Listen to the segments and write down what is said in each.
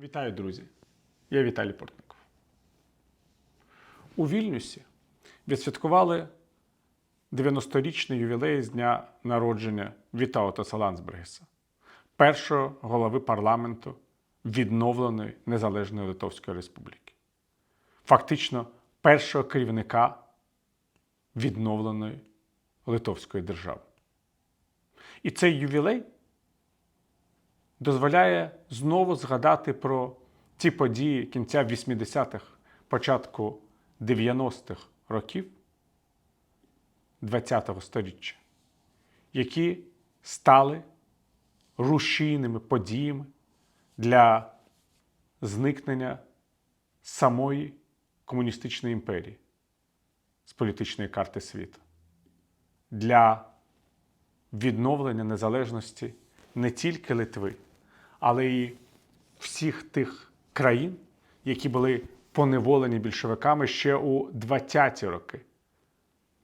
Вітаю, друзі! Я Віталій Портников. У Вільнюсі відсвяткували 90-річний ювілей з дня народження Вітаутаса Ландсбергеса, першого голови парламенту відновленої Незалежної Литовської Республіки, фактично першого керівника відновленої Литовської держави. І цей ювілей дозволяє знову згадати про ті події кінця 80-х, початку 90-х років ХХ століття, які стали рушійними подіями для зникнення самої комуністичної імперії з політичної карти світу, для відновлення незалежності не тільки Литви, але й всіх тих країн, які були поневолені більшовиками ще у 20-ті роки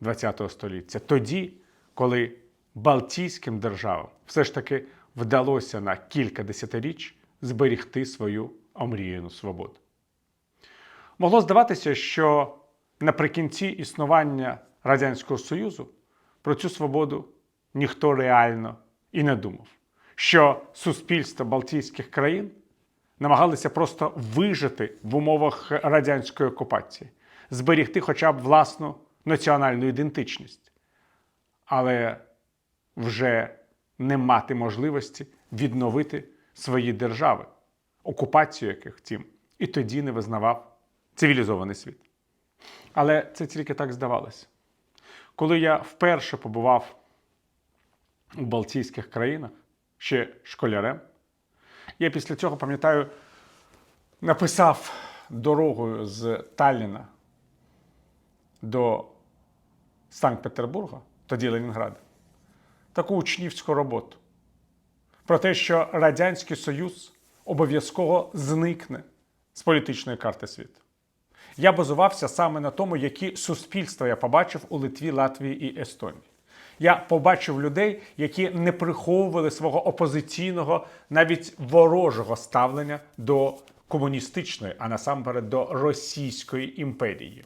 ХХ століття. Тоді, коли Балтійським державам все ж таки вдалося на кілька десятиріч зберігти свою омріяну свободу. Могло здаватися, що наприкінці існування Радянського Союзу про цю свободу ніхто реально і не думав, що суспільства Балтійських країн намагалися просто вижити в умовах радянської окупації, зберігти хоча б власну національну ідентичність, але вже не мати можливості відновити свої держави, окупацію яких втім і тоді не визнавав цивілізований світ. Але це тільки так здавалося. Коли я вперше побував у Балтійських країнах, ще школярем, я після цього, пам'ятаю, написав дорогою з Талліна до Санкт-Петербурга, тоді Ленінграда, таку учнівську роботу про те, що Радянський Союз обов'язково зникне з політичної карти світу. Я базувався саме на тому, які суспільства я побачив у Литві, Латвії і Естонії. Я побачив людей, які не приховували свого опозиційного, навіть ворожого ставлення до комуністичної, а насамперед до Російської імперії,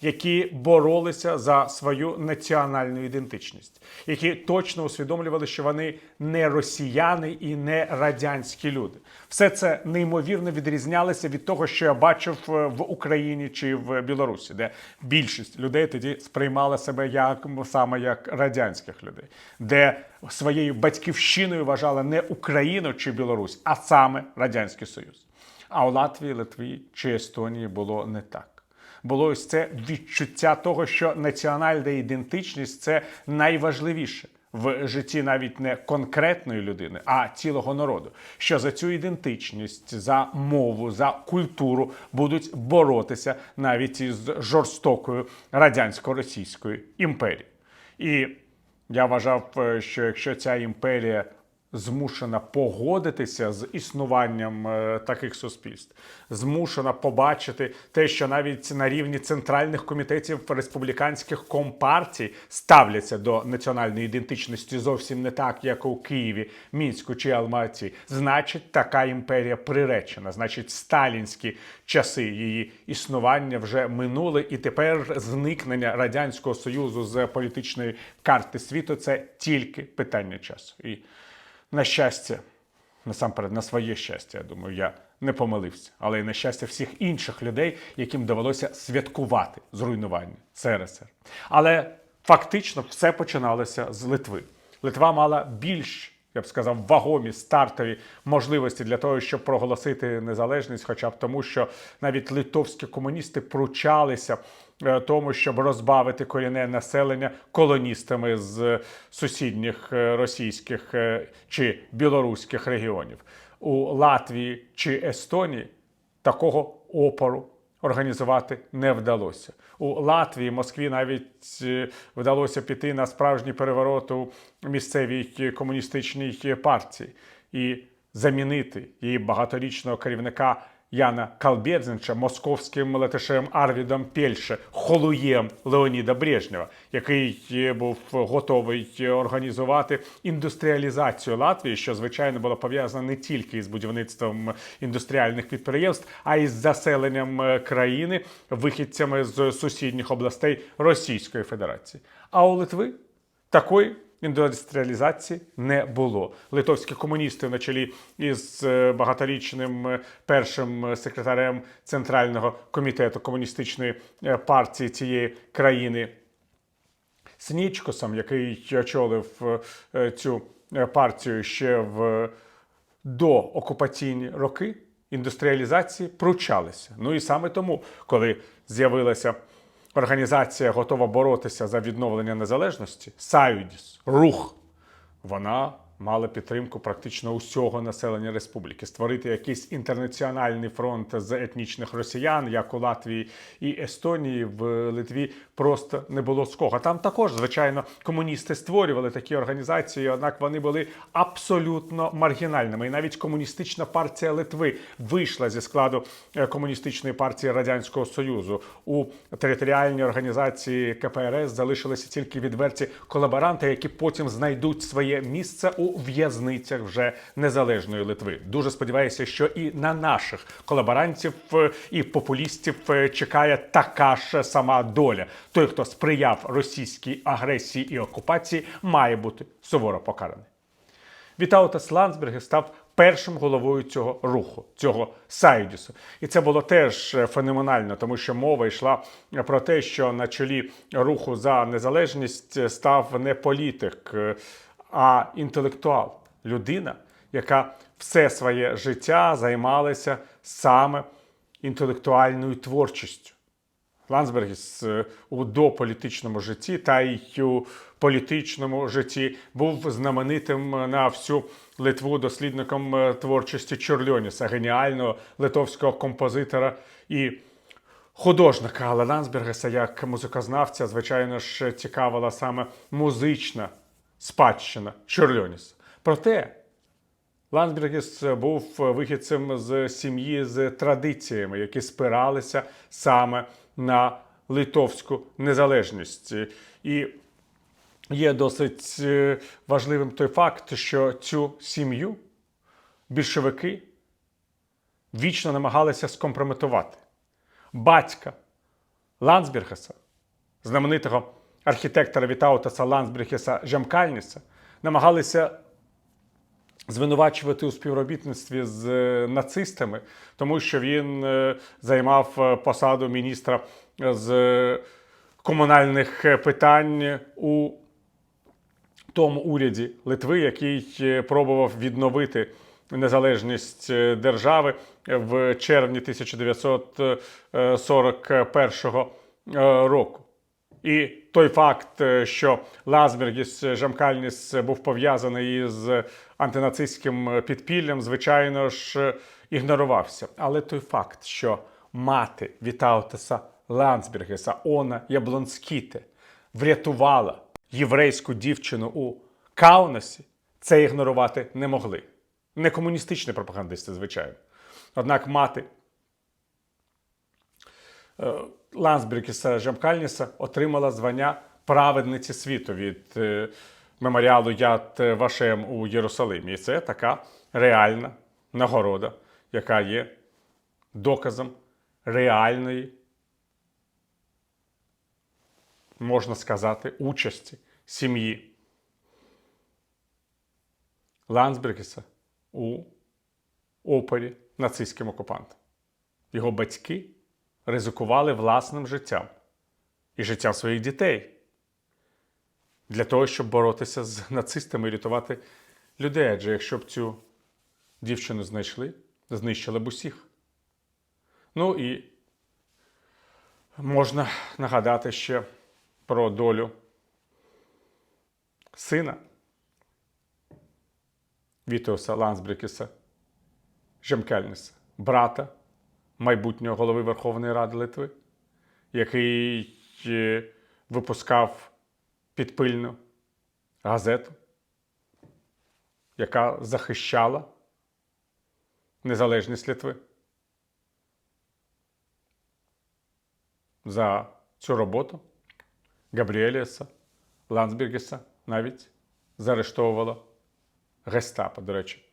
які боролися за свою національну ідентичність, які точно усвідомлювали, що вони не росіяни і не радянські люди. Все це неймовірно відрізнялося від того, що я бачив е, в Україні чи в Білорусі, де більшість людей тоді сприймала себе як саме як радянських людей, де своєю батьківщиною вважала не Україну чи Білорусь, а саме Радянський Союз. А у Латвії, Литві чи Естонії було не так. Було ось це відчуття того, що національна ідентичність це найважливіше в житті навіть не конкретної людини, а цілого народу. Що за цю ідентичність, за мову, за культуру будуть боротися навіть із жорстокою радянсько-російською імперією. І я вважав, е, що якщо ця імперія змушена погодитися з існуванням е, таких суспільств, змушена побачити те, що навіть на рівні центральних комітетів республіканських компартій ставляться до національної ідентичності зовсім не так, як у Києві, Мінську чи Алматі. Значить, така імперія приречена. Значить, сталінські часи її існування вже минули, і тепер зникнення радянського союзу з політичної карти світу це тільки питання часу. І на щастя, насамперед, на своє щастя, я думаю, я не помилився, але й на щастя всіх інших людей, яким довелося святкувати зруйнування СРСР. Але фактично все починалося з Литви. Литва мала більш, я б сказав, вагомі стартові можливості для того, щоб проголосити незалежність, хоча б тому, що навіть литовські комуністи пручалися е, тому, щоб розбавити корінне населення колоністами з сусідніх е, російських е, чи білоруських регіонів. У Латвії чи Естонії такого опору організувати не вдалося. У Латвії, Москві навіть е, вдалося піти на справжній переворот у місцевій комуністичній партії і замінити її багаторічного керівника Яна Калбєдзинча московським летишем Арвідом Пельше, холуєм Леоніда Брежнєва, який був готовий організувати індустріалізацію Латвії, що звичайно було пов'язано не тільки із будівництвом індустріальних підприємств, а й з заселенням е, країни вихідцями з сусідніх областей Російської Федерації. А у Литви такої індустріалізації не було. Литовські комуністи на чолі із е, багаторічним е, першим е, секретарем Центрального комітету комуністичної партії цієї країни Снічкосом, який очолив цю партію ще в доокупаційні роки індустріалізації пручалися. Ну і саме тому, коли з'явилася організація готова боротися за відновлення незалежності, Саюдіс, рух, вона мала підтримку практично усього населення республіки. Створити якийсь інтернаціональний фронт з етнічних росіян, як у Латвії і Естонії, в Литві просто не було з кого. Там також, звичайно, комуністи створювали такі організації, однак вони були абсолютно маргінальними. І навіть комуністична партія Литви вийшла зі складу е, комуністичної партії Радянського Союзу. У територіальній організації КПРС залишилися тільки відверті колаборанти, які потім знайдуть своє місце у в'язницях вже незалежної Литви. Дуже сподіваюся, що і на наших колаборантів е, і популістів е, чекає така ж сама доля. Той, хто сприяв російській агресії і окупації, має бути суворо покараний. Вітаутас Ландсберг став першим головою цього руху, цього Сайдісу. І це було теж е, феноменально, тому що мова йшла про те, що на чолі руху за незалежність став не політик, а інтелектуал, людина, яка все своє життя займалася саме інтелектуальною творчістю. Ландсбергіс е, у дополітичному житті та й у політичному житті був знаменитим на всю Литву дослідником е, творчості Чорльоніса, геніального литовського композитора і художника. Але Ландсбергеса як музикознавця, звичайно ж, цікавила саме музична спадщина Чорльоніса. Проте Ландсбергіс був вихідцем з сім'ї з традиціями, які спиралися саме на литовську незалежність. І є досить е, важливим той факт, що цю сім'ю більшовики вічно намагалися скомпрометувати. Батька Ландсбергеса, знаменитого архітектора Вітаутаса Ландсбергеса Жамкальніса, намагалися звинувачувати у співробітництві з е, нацистами, тому що він е, займав е, посаду міністра з комунальних питань у тому уряді Литви, який пробував відновити незалежність держави в червні 1941 е, року. І той факт, е, що Лазбергіс Жамкальніс був пов'язаний із антинацистським підпіллям, звичайно ж, ігнорувався. Але той факт, що мати Вітаутеса Ландсбергеса, Она Яблонскіте, врятувала єврейську дівчину у Каунасі, це ігнорувати не могли. Не комуністичні пропагандисти, звичайно. Однак мати е, Лансбергіса Жамкальніса отримала звання праведниці світу від е, меморіалу Яд Вашем у Єрусалимі. І це така реальна нагорода, яка є доказом реальної, можна сказати, участі сім'ї Лансбергіса у опорі нацистським окупантам. Його батьки ризикували власним життям і життям своїх дітей для того, щоб боротися з нацистами і рятувати людей. Адже якщо б цю дівчину знайшли, знищили б усіх. Ну і можна нагадати ще про долю сина Вітеуса Лансбрікіса Жемкельниса, брата майбутнього голови Верховної Ради Литви, який е, випускав підпильну газету, яка захищала незалежність Литви. За цю роботу Габріеліса Ландсбергеса навіть заарештовувала Гестапо, до речі,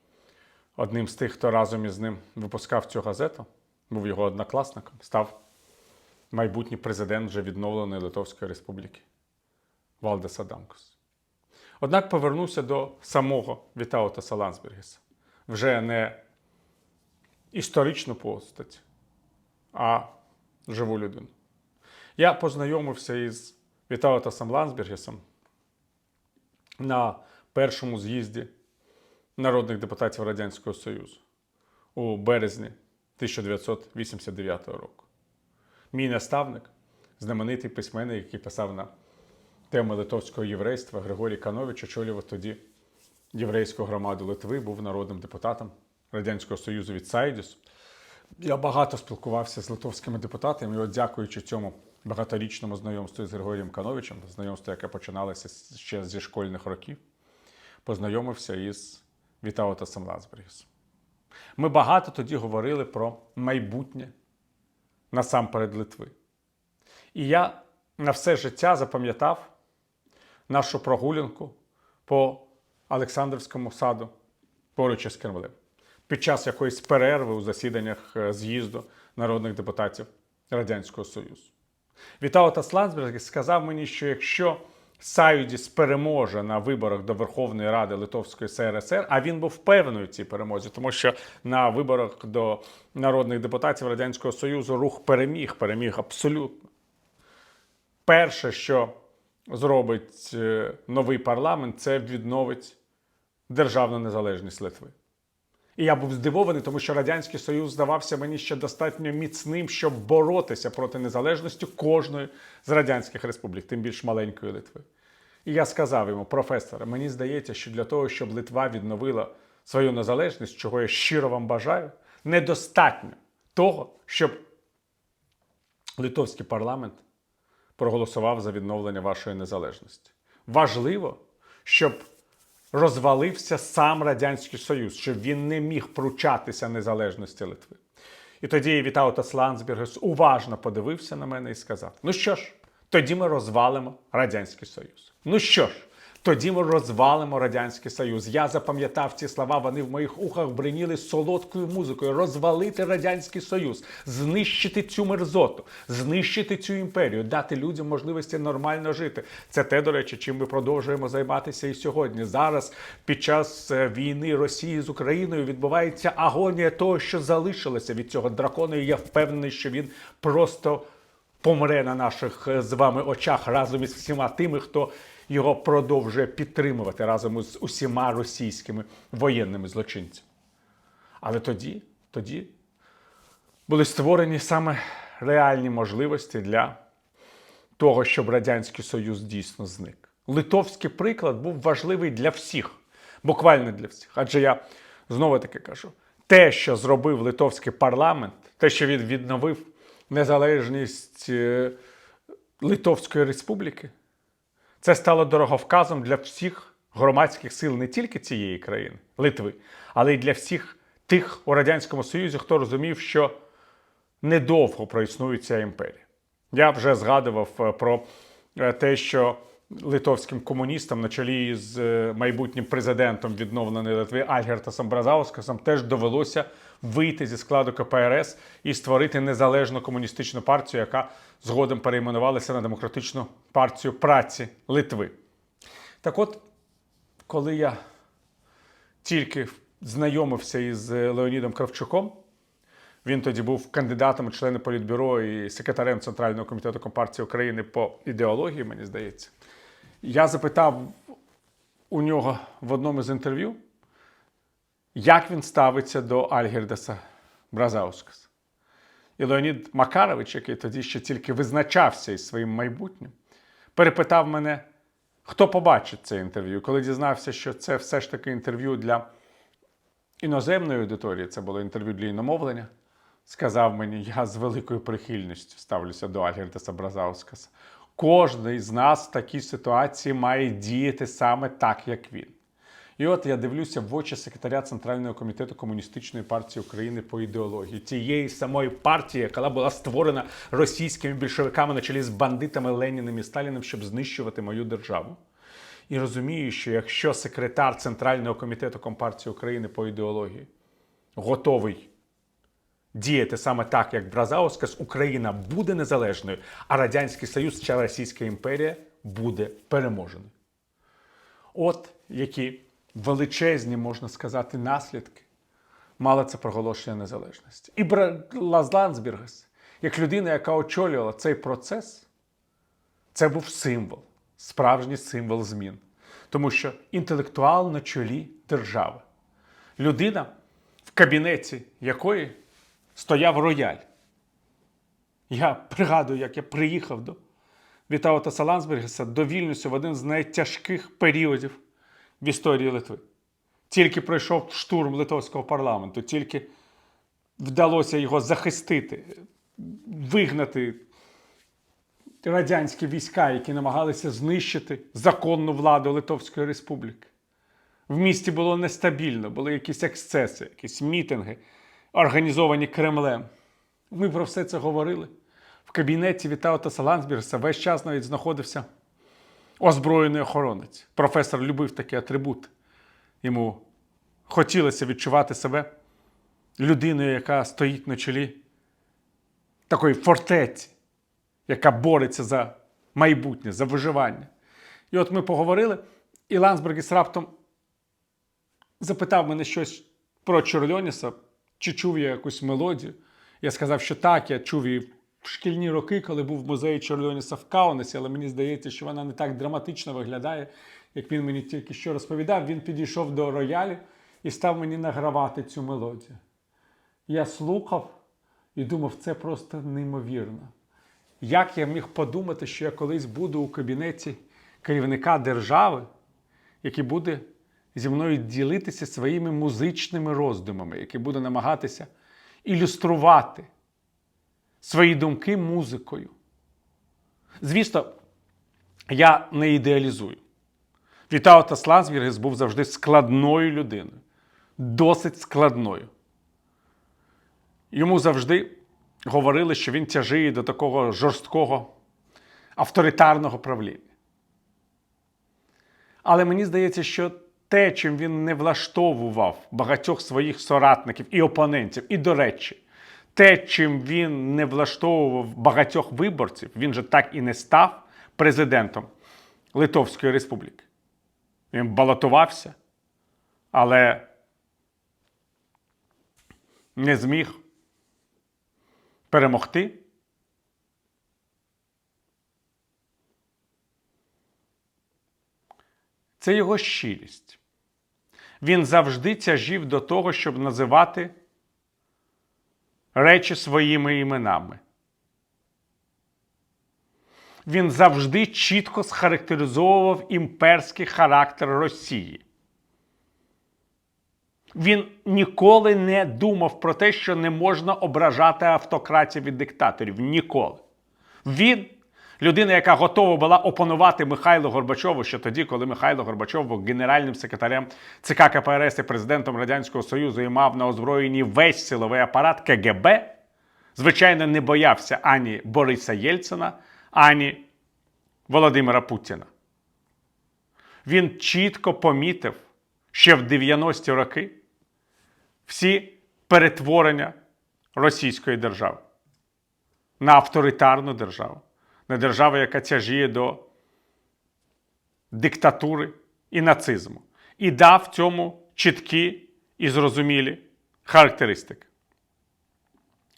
одним з тих, хто разом із ним випускав цю газету був його однокласником, став майбутній президент вже відновленої Литовської Республіки Валдес Адамкус. Однак повернувся до самого Вітаутаса Ландсбергеса. Вже не історичну постать, а живу людину. Я познайомився із Вітаутасом Ландсбергесом на першому з'їзді народних депутатів Радянського Союзу у березні 1989 року. Мій наставник, знаменитий письменник, який писав на теми литовського єврейства Григорій Канович, очолював тоді єврейську громаду Литви, був народним депутатом Радянського Союзу від Сайдіс. Я багато спілкувався з литовськими депутатами, і от дякуючи цьому багаторічному знайомству з Григорієм Кановичем, знайомство, яке починалося ще зі школьних років, познайомився із Вітаутасом Лансбергісом. Ми багато тоді говорили про майбутнє насамперед Литви. І я на все життя запам'ятав нашу прогулянку по Олександрівському саду поруч із Кремлем під час якоїсь перерви у засіданнях е, з'їзду народних депутатів Радянського Союзу. Вітаутас Ландсберг сказав мені, що якщо Саюдіс переможе на виборах до Верховної Ради Литовської СРСР, а він був впевнений у цій перемозі, тому що на виборах до народних депутатів Радянського Союзу рух переміг, переміг абсолютно. Перше, що зробить е, новий парламент, це відновить державну незалежність Литви. І я був здивований, тому що Радянський Союз здавався мені ще достатньо міцним, щоб боротися проти незалежності кожної з радянських республік, тим більш маленької Литви. І я сказав йому, професоре, мені здається, що для того, щоб Литва відновила свою незалежність, чого я щиро вам бажаю, недостатньо того, щоб литовський парламент проголосував за відновлення вашої незалежності. Важливо, щоб розвалився сам Радянський Союз, щоб він не міг пручатися незалежності Литви. І тоді Вітаутас Ландсбергес уважно подивився на мене і сказав: Ну що ж, тоді ми розвалимо Радянський Союз. Ну що ж, тоді ми розвалимо Радянський Союз. Я запам'ятав ці слова, вони в моїх ухах бриніли солодкою музикою. Розвалити Радянський Союз, знищити цю мерзоту, знищити цю імперію, дати людям можливості нормально жити. Це те, до речі, чим ми продовжуємо займатися і сьогодні. Зараз, під час е, війни Росії з Україною, відбувається агонія того, що залишилося від цього дракона. І я впевнений, що він просто помре на наших е, з вами очах разом із всіма тими, хто його продовжує підтримувати разом із усіма російськими воєнними злочинцями. Але тоді, тоді були створені саме реальні можливості для того, щоб Радянський Союз дійсно зник. Литовський приклад був важливий для всіх, буквально для всіх. Адже я знову таки кажу: те, що зробив литовський парламент, те, що він відновив незалежність е, Литовської Республіки, це стало дороговказом для всіх громадських сил не тільки цієї країни, Литви, але й для всіх тих у Радянському Союзі, хто розумів, що недовго проіснує ця імперія. Я вже згадував е, про е, те, що литовським комуністам на чолі з е, майбутнім президентом відновленої Литви Альгертасом Бразаускасом теж довелося вийти зі складу КПРС і створити незалежну комуністичну партію, яка згодом перейменувалася на Демократичну партію праці Литви. Так от, коли я тільки знайомився із Леонідом Кравчуком, він тоді був кандидатом у члени політбюро і секретарем Центрального комітету Компартії України по ідеології, мені здається. Я запитав у нього в одному з інтерв'ю, як він ставиться до Альгердеса Бразаускаса. І Леонід Макарович, який тоді ще тільки визначався із своїм майбутнім, перепитав мене, хто побачить це інтерв'ю. Коли дізнався, що це все ж таки інтерв'ю для іноземної аудиторії, це було інтерв'ю для іномовлення, сказав мені, я з великою прихильністю ставлюся до Альгердеса Бразаускаса. Кожний з нас в такій ситуації має діяти саме так, як він. І от я дивлюся в очі секретаря Центрального комітету Комуністичної партії України по ідеології тієї самої партії, яка була створена російськими більшовиками на чолі з бандитами Леніним і Сталіним, щоб знищувати мою державу. І розумію, що якщо секретар Центрального комітету Компартії України по ідеології готовий діяти саме так, як Бразаускас, Україна буде незалежною, а Радянський Союз чи Російська імперія буде переможеною. От які величезні, можна сказати, наслідки мало це проголошення незалежності. І Лаз Ландсбергес, як людина, яка очолювала цей процес, це був символ, справжній символ змін. Тому що інтелектуал на чолі держави, людина, в кабінеті якої стояв рояль. Я пригадую, як я приїхав до Вітаута Ландсбергеса до Вільнюсу в один з найтяжких періодів в історії Литви. Тільки пройшов штурм литовського парламенту, тільки вдалося його захистити, вигнати радянські війська, які намагалися знищити законну владу Литовської Республіки. В місті було нестабільно, були якісь ексцеси, якісь мітинги, організовані Кремлем. Ми про все це говорили. В кабінеті Вітаута Ландсбергеса весь час навіть знаходився озброєний охоронець. Професор любив такі атрибути. Йому хотілося відчувати себе людиною, яка стоїть на чолі такої фортеці, яка бореться за майбутнє, за виживання. І от ми поговорили, і Ландсбергіс раптом запитав мене щось про Чорльоніса, чи чув я якусь мелодію. Я сказав, що так, я чув її шкільні роки, коли був в музеї Чорльоніса в Каунесі, але мені здається, що вона не так драматично виглядає, як він мені тільки що розповідав. Він підійшов до роялю і став мені награвати цю мелодію. Я слухав і думав, це просто неймовірно. Як я міг подумати, що я колись буду у кабінеті керівника держави, який буде зі мною ділитися своїми музичними роздумами, який буде намагатися ілюструвати свої думки музикою. Звісно, я не ідеалізую. Вітаутас Лансбергес був завжди складною людиною, досить складною. Йому завжди говорили, що він тяжіє до такого жорсткого авторитарного правління. Але мені здається, що те, чим він не влаштовував багатьох своїх соратників і опонентів, і, до речі, те, чим він не влаштовував багатьох виборців, він же так і не став президентом Литовської Республіки. Він балотувався, але не зміг перемогти. Це його щирість. Він завжди тяжів до того, щоб називати речі своїми іменами. Він завжди чітко схарактеризовував імперський характер Росії. Він ніколи не думав про те, що не можна ображати автократів і диктаторів. Ніколи. Він людина, яка готова була опанувати Михайлу Горбачову, що тоді, коли Михайло Горбачов був генеральним секретарем ЦК КПРС і президентом Радянського Союзу і мав на озброєнні весь силовий апарат КГБ, звичайно, не боявся ані Бориса Єльцина, ані Володимира Путіна. Він чітко помітив ще в 90-ті роки всі перетворення Російської держави на авторитарну державу, на державу, яка тяжіє до диктатури і нацизму, і дав цьому чіткі і зрозумілі характеристики.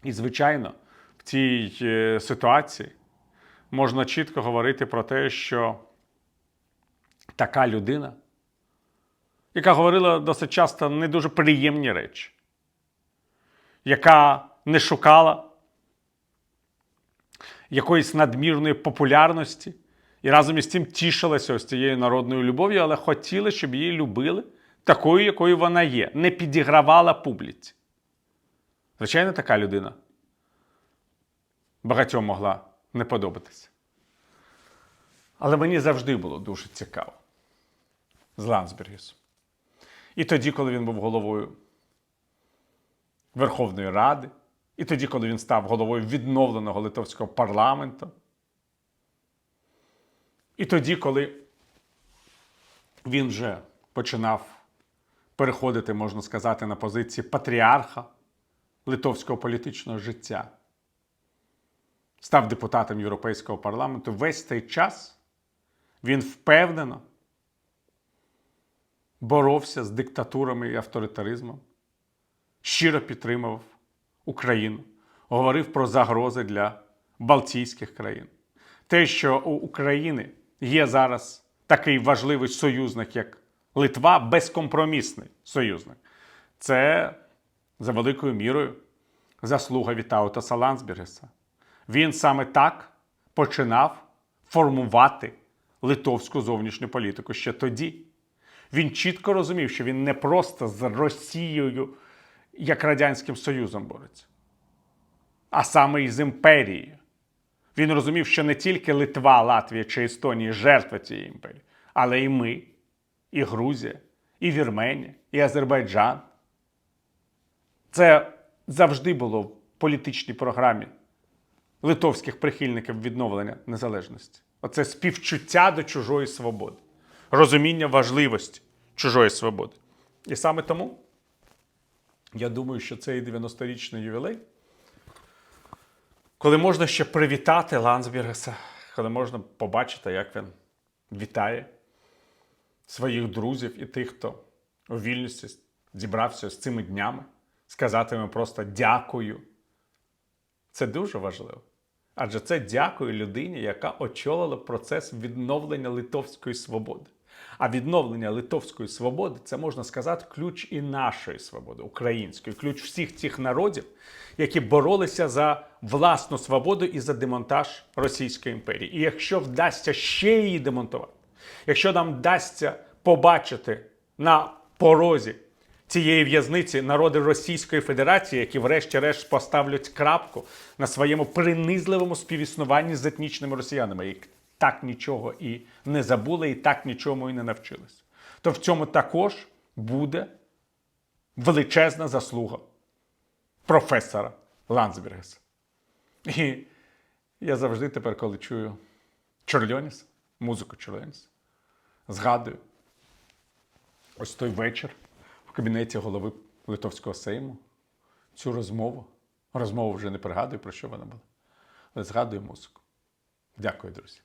І, звичайно, в цій е, ситуації можна чітко говорити про те, що така людина, яка говорила досить часто не дуже приємні речі, яка не шукала якоїсь надмірної популярності і разом із цим тішилася ось цією народною любов'ю, але хотіла, щоб її любили такою, якою вона є, не підігравала публіці. Звичайно, така людина багатьом могла не подобатися. Але мені завжди було дуже цікаво з Ландсбергісом. і тоді, коли він був головою Верховної Ради, і тоді, коли він став головою відновленого литовського парламенту, і тоді, коли він вже починав переходити, можна сказати, на позиції патріарха литовського політичного життя, став депутатом Європейського парламенту, весь цей час він впевнено боровся з диктатурами і авторитаризмом, щиро підтримував Україну, говорив про загрози для Балтійських країн. Те, що у України є зараз такий важливий союзник, як Литва, безкомпромісний союзник, це за великою мірою заслуга Вітаутаса Лансбергеса. Він саме так починав формувати литовську зовнішню політику ще тоді. Він чітко розумів, що він не просто з Росією, як Радянським Союзом бореться, а саме із імперією. Він розумів, що не тільки Литва, Латвія чи Естонія жертва цієї імперії, але і ми, і Грузія, і Вірменія, і Азербайджан. Це завжди було в політичній програмі литовських прихильників відновлення незалежності. Оце співчуття до чужої свободи, розуміння важливості чужої свободи. І саме тому я думаю, що цей 90-річний ювілей, коли можна ще привітати Лансбергеса, коли можна побачити, як він вітає своїх друзів і тих, хто у вільності зібрався з цими днями, сказати йому просто дякую. Це дуже важливо. Адже це дякую людині, яка очолила процес відновлення литовської свободи. А відновлення литовської свободи це можна сказати ключ і нашої свободи, української, ключ всіх тих народів, які боролися за власну свободу і за демонтаж Російської імперії. І якщо вдасться ще її демонтувати, якщо нам вдасться побачити на порозі цієї в'язниці народи Російської Федерації, які, врешті-решт, поставлять крапку на своєму принизливому співіснуванні з етнічними росіянами, так нічого і не забули, і так нічому і не навчились. То в цьому також буде величезна заслуга професора Ландсбергеса. І я завжди тепер, коли чую Чорльоніс, музику Чорльоніс, згадую ось той вечір в кабінеті голови Литовського Сейму, цю розмову. Розмову вже не пригадую, про що вона була, але згадую музику. Дякую, друзі.